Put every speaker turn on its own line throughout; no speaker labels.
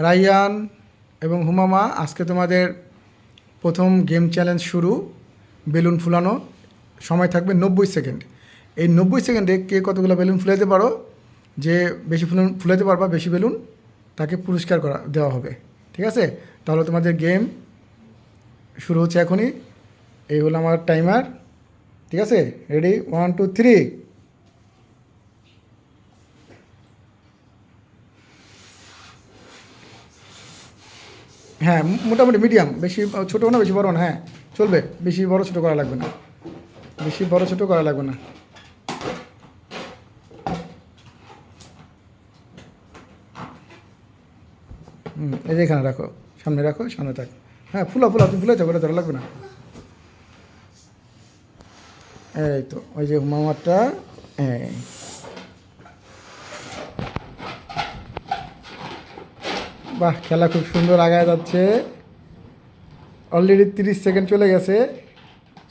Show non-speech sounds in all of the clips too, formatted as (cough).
রাইয়ান এবং হুমামা, আজকে তোমাদের প্রথম গেম চ্যালেঞ্জ শুরু, বেলুন ফুলানো। সময় থাকবে নব্বই সেকেন্ড। এই নব্বই সেকেন্ডে কে কতগুলো বেলুন ফুলাইতে পারো? যে বেশি ফুলুন ফুলাইতে পারবা, বেশি বেলুন, তাকে পুরস্কার করা, দেওয়া হবে। ঠিক আছে? তাহলে তোমাদের গেম শুরু হচ্ছে এখনই। এই হলো আমার টাইমার। ঠিক আছে? রেডি ওয়ান টু থ্রি হ্যাঁ মোটামুটি মিডিয়াম বেশি ছোটো না, বেশি বড় না হ্যাঁ চলবে। বেশি বড়, ছোটো করা লাগবে না। বেশি বড়, ছোটো করা লাগবে না। হুম, এই যে এখানে রাখো, সামনে রাখো, সামনে থাক। হ্যাঁ ফুলা ফুলা, তুমি ফুলে করে ধরা লাগবে না। এই তো, ওই যে মামারটা এই। বাহ, খেলা খুব সুন্দর আগায় যাচ্ছে। অলরেডি তিরিশ সেকেন্ড চলে গেছে।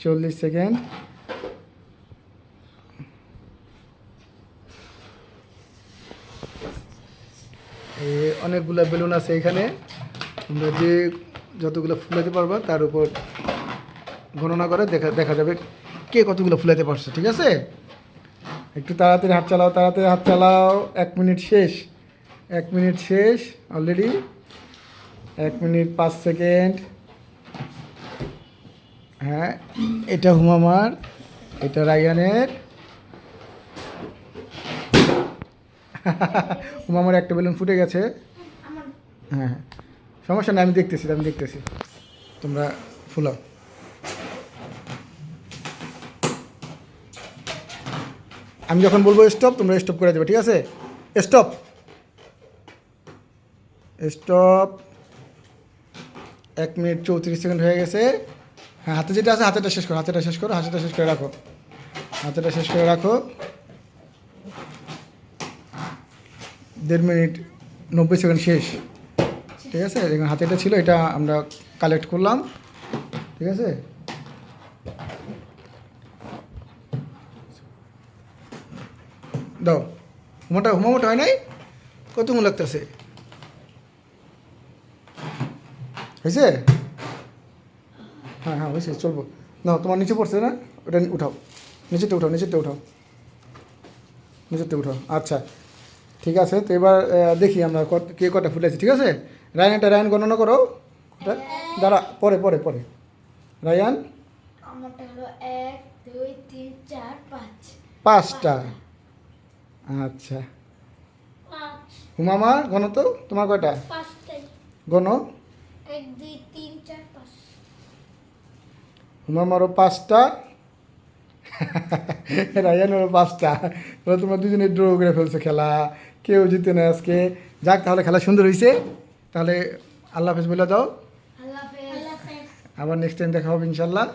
চল্লিশ সেকেন্ড অনেকগুলো বেলুন আছে এখানে। তোমরা যে যতগুলো ফুলাতে পারবা, তার উপর গণনা করে দেখা দেখা যাবে কে কতগুলো ফুলাতে পারছ, ঠিক আছে? একটু তাড়াতাড়ি হাত চালাও, তাড়াতাড়ি হাত চালাও। এক মিনিট শেষ। এক মিনিট শেষ অলরেডি এক মিনিট পাঁচ সেকেন্ড। হ্যাঁ এটা হুমামার এটা রায়ানের। (laughs) হুমামার একটা বেলুন ফুটে গেছে। হ্যাঁ হ্যাঁ। সমস্যা নেই, আমি দেখতেছি আমি দেখতেছি। তোমরা ফুলাও। আমি যখন বলব স্টপ তোমরা স্টপ করে দেবে, ঠিক আছে? স্টপ স্টপ এক মিনিট চৌত্রিশ সেকেন্ড হয়ে গেছে। হ্যাঁ হাতে যেটা আছে হাতেটা শেষ করো, হাতেটা শেষ করো, হাতেটা শেষ করে রাখো। হাতেটা শেষ করে রাখো। দেড় মিনিট নব্বই সেকেন্ড শেষ। ঠিক আছে? এখন হাতে এটা ছিল, এটা আমরা কালেক্ট করলাম। ঠিক আছে? দাও। হুমাটা হুমামোটা হয় নাই? কত মূল লাগতেছে? হয়েছে? হ্যাঁ হ্যাঁ হয়েছে চলবো। না তোমার নিচে পড়ছে না? ওটা উঠাও। নিচেতে উঠাও নিচেতে উঠাও। নিচেতে উঠাও। আচ্ছা ঠিক আছে তো এবার দেখি আমরা কে কটা ফুটেছে ঠিক আছে? রায়ান একটা রায়ান গণনা করো। কটা? দাঁড়া পরে পরে পরে। রায়ান? পাঁচটা। আচ্ছা। হুমামা গণ তো তোমার কয়টা? গণ?
এক দুই তিন চার পাঁচ।
হুমামারও পাঁচটা। রায়ানেরও পাঁচটা। তাহলে তোমরা দুজনে ড্র করে ফেলছো খেলা। কেউ জিতে না আজকে। যাক তাহলে খেলা সুন্দর হয়েছে তাহলে আল্লাহ হাফেজ বলে দাও। আবার নেক্সট টাইম দেখা হবে
ইনশাল্লাহ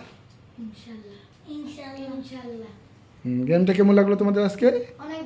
গেমটা কেমন লাগল তোমাদের আজকে?
অনেক